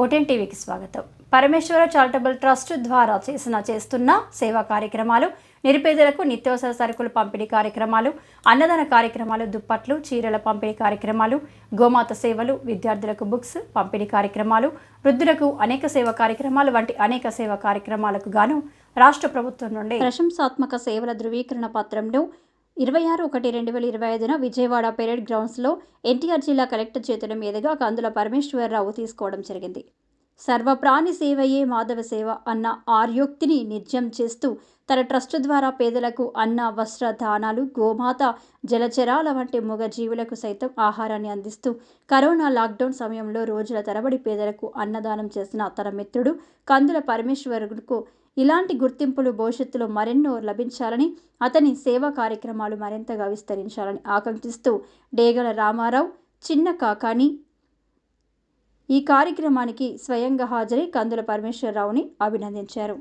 ఓటెన్ టీవీకి స్వాగతం. పరమేశ్వర charitable trust ద్వారా చేసిన చేస్తున్న సేవా కార్యక్రమాలు నిరుపేదలకు నిత్యావసర సరుకులు పంపిణీ కార్యక్రమాలు అన్నదాన కార్యక్రమాలు దుప్పట్లు చీరల పంపిణీ కార్యక్రమాలు గోమాత సేవలు విద్యార్థులకు బుక్స్ పంపిణీ కార్యక్రమాలు వృద్ధులకు అనేక సేవా కార్యక్రమాలు వంటి అనేక సేవా కార్యక్రమాలకు గాను రాష్ట్ర ప్రభుత్వం నుండి ప్రశంసాత్మక సేవల ధృవీకరణ పత్రంను ఇరవై ఆరు ఒకటి రెండు వేల ఇరవై ఐదున విజయవాడ పెరేడ్ గ్రౌండ్స్లో ఎన్టీఆర్ జిల్లా కలెక్టర్ చేతుల మీదుగా కందుల పరమేశ్వరరావు తీసుకోవడం జరిగింది. సర్వప్రాణి సేవయే మాధవ సేవ అన్న ఆర్యోక్తిని నిత్యం చేస్తూ తన ట్రస్ట్ ద్వారా పేదలకు అన్న వస్త్ర దానాలు గోమాత జలచరాల వంటి మూగ జీవులకు సైతం ఆహారాన్ని అందిస్తూ కరోనా లాక్డౌన్ సమయంలో రోజుల తరబడి పేదలకు అన్నదానం చేసిన తన మిత్రుడు కందుల పరమేశ్వరుకు ఇలాంటి గుర్తింపులు భవిష్యత్తులో మరెన్నో లభించాలని అతని సేవా కార్యక్రమాలు మరింతగా విస్తరించాలని ఆకాంక్షిస్తూ డేగల రామారావు చిన్న కాకాని ఈ కార్యక్రమానికి స్వయంగా హాజరై కందుల పరమేశ్వరరావుని అభినందించారు.